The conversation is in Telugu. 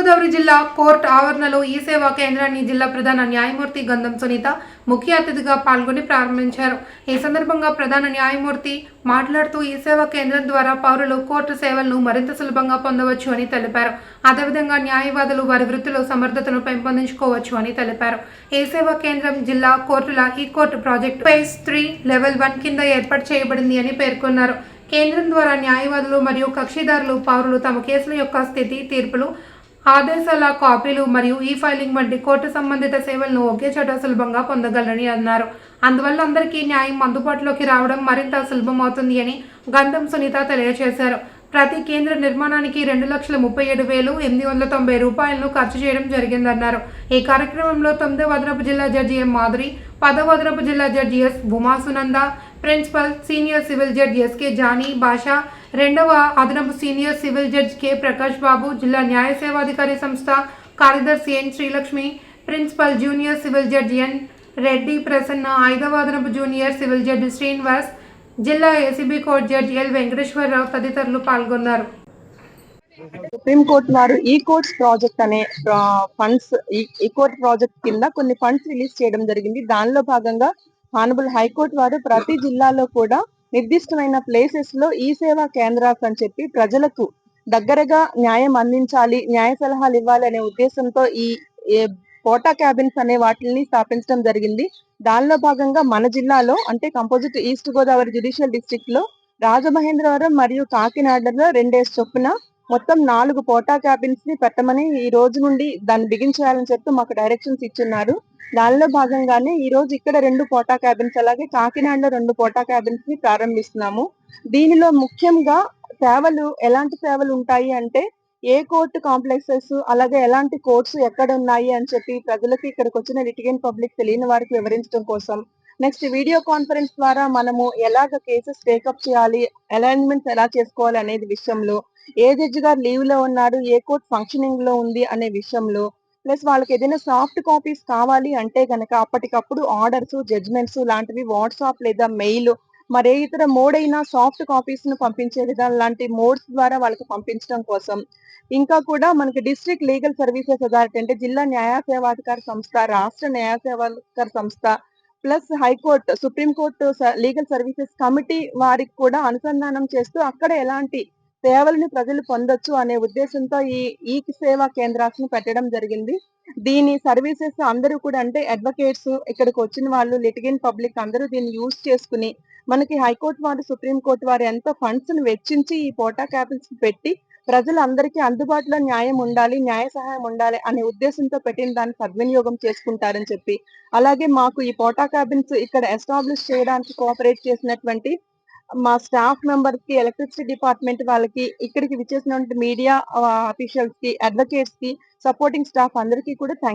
తూర్పుగోదావరి జిల్లా కోర్టు ఆవరణలో ఈ సేవా కేంద్రాన్ని జిల్లా ప్రధాన న్యాయమూర్తి గంధం సునీత ముఖ్య అతిథిగా పాల్గొని ప్రారంభించారు. ఈ సందర్భంగా ప్రధాన న్యాయమూర్తి మాట్లాడుతూ ఈ సేవా కేంద్రం ద్వారా పౌరులు కోర్టు సేవలను మరింత సులభంగా పొందవచ్చు అని తెలిపారు. అదేవిధంగా న్యాయవాదులు వారి వృత్తిలో సమర్థతను పెంపొందించుకోవచ్చు అని తెలిపారు. ఈ సేవా కేంద్రం జిల్లా కోర్టుల ఈ court project phase three level one కింద ఏర్పాటు చేయబడింది అని పేర్కొన్నారు. కేంద్రం ద్వారా న్యాయవాదులు మరియు కక్షిదారులు పౌరులు తమ కేసుల యొక్క స్థితి తీర్పులు ఆదేశాల కాపీలు మరియు ఈ ఫైలింగ్ వంటి కోర్టు సంబంధిత సేవలను ఒకే చోట సులభంగా పొందగలరని అన్నారు. అందువల్ల అందరికీ న్యాయం అందుబాటులోకి రావడం మరింత సులభమవుతుంది అని గంధం సునీత తెలియజేశారు. ప్రతి కేంద్ర నిర్మాణానికి రెండు లక్షల ముప్పై ఏడు వేలు ఎనిమిది వందల తొంభై రూపాయలను ఖర్చు చేయడం జరిగిందన్నారు. ఈ కార్యక్రమంలో తొమ్మిదవ అదనపు జిల్లా జడ్జి ఎం మాధురి పదవ అదనపు జిల్లా judge S Bhumasunanda principal senior civil judge SK Jani Basha రెండవ అదనపు senior civil judge K Prakash Babu జిల్లా న్యాయ సేవాధికారి సంస్థ కార్యదర్శి N Srilakshmi principal junior civil judge N Reddy Prasanna ఐదవ అదనపు జూనియర్ సివిల్ జడ్జి శ్రీనివాస్ జిల్లా ACB court judge L Venkateswararao తదితరులు పాల్గొన్నారు. సుప్రీంకోర్టు వారు ఈ కోర్ట్స్ ప్రాజెక్ట్ అనే ఫండ్స్ ఈ కోర్ట్ ప్రాజెక్ట్ కింద కొన్ని ఫండ్స్ రిలీజ్ చేయడం జరిగింది. దానిలో భాగంగా హానబుల్ హైకోర్టు వారు ప్రతి జిల్లాలో కూడా నిర్దిష్టమైన ప్లేసెస్లో ఈ సేవా కేంద్రాలు అని చెప్పి ప్రజలకు దగ్గరగా న్యాయం అందించాలి న్యాయ సలహాలు ఇవ్వాలి అనే ఉద్దేశంతో ఈ కోటా పోటా క్యాబిన్స్ అనే వాటిని స్థాపించడం జరిగింది. దానిలో భాగంగా మన జిల్లాలో అంటే కంపోజిట్ ఈస్ట్ గోదావరి జ్యుడిషియల్ డిస్ట్రిక్ట్లో రాజమహేంద్రవరం మరియు కాకినాడలో రెండేసి చొప్పున మొత్తం నాలుగు పోటా క్యాబిన్స్ని పెట్టమని ఈ రోజు నుండి దాన్ని బిగించేయాలని చెప్తూ మాకు డైరెక్షన్స్ ఇచ్చున్నారు. దానిలో భాగంగానే ఈ రోజు ఇక్కడ రెండు పోటా క్యాబిన్స్ అలాగే కాకినాడలో రెండు పోటా క్యాబిన్స్ని ప్రారంభిస్తున్నాము. దీనిలో ముఖ్యంగా సేవలు ఎలాంటి సేవలు ఉంటాయి అంటే ఏ కోర్టు కాంప్లెక్సెస్ అలాగే ఎలాంటి కోర్ట్స్ ఎక్కడ ఉన్నాయి అని చెప్పి ప్రజలకు ఇక్కడికి వచ్చిన లిటిగెంట్ పబ్లిక్ తెలియని వారికి వివరించడం కోసం. నెక్స్ట్ వీడియో కాన్ఫరెన్స్ ద్వారా మనము ఎలాగ కేసెస్ టేకప్ చేయాలి అలైన్మెంట్స్ ఎలా చేసుకోవాలి అనేది విషయంలో ఏ జడ్జి గారు లీవ్లో ఉన్నారు ఏ కోర్ట్ ఫంక్షనింగ్లో ఉంది అనే విషయంలో ప్లస్ వాళ్ళకి ఏదైనా సాఫ్ట్ కాపీస్ కావాలి అంటే గనక అప్పటికప్పుడు ఆర్డర్స్ జడ్జ్మెంట్స్ లాంటివి వాట్సాప్ లేదా మెయిల్ మరే ఇతర మోడ్ అయినా సాఫ్ట్ కాపీస్ను పంపించే విధానం లాంటి మోడ్స్ ద్వారా వాళ్ళకి పంపించడం కోసం. ఇంకా కూడా మనకి డిస్ట్రిక్ట్ లీగల్ సర్వీసెస్ అథారిటీ అంటే జిల్లా న్యాయ సేవాధికార సంస్థ రాష్ట్ర న్యాయ సేవాధికార సంస్థ plus high court supreme court legal services committee వారికి కూడా అనుసంధానం చేస్తూ అక్కడ ఎలాంటి సేవలను ప్రజలు పొందొచ్చు అనే ఉద్దేశంతో ఈ ఈ సేవా కేంద్రాలను పెట్టడం జరిగింది. దీని సర్వీసెస్ అందరూ కూడా అంటే అడ్వకేట్స్ ఇక్కడికి వచ్చిన వాళ్ళు లిటిగెంట్ పబ్లిక్ అందరూ దీన్ని యూజ్ చేసుకుని మనకి హైకోర్టు వారు సుప్రీం కోర్టు వారు ఎంతో ఫండ్స్ను వెచ్చించి ఈ పోటా క్యాబిన్స్ పెట్టి ప్రజలందరికీ అందుబాటులో న్యాయం ఉండాలి న్యాయ సహాయం ఉండాలి అనే ఉద్దేశంతో పెట్టిన దాన్ని సద్వినియోగం చేసుకుంటారని చెప్పి. అలాగే మాకు ఈ పోటా క్యాబిన్స్ ఇక్కడ ఎస్టాబ్లిష్ చేయడానికి కోఆపరేట్ చేసినటువంటి మా స్టాఫ్ మెంబర్కి ఎలక్ట్రిసిటీ డిపార్ట్మెంట్ వాళ్ళకి ఇక్కడికి విచ్చేసినటువంటి మీడియా అఫీషియల్స్కి అడ్వకేట్స్కి సపోర్టింగ్ స్టాఫ్ అందరికీ కూడా థ్యాంక్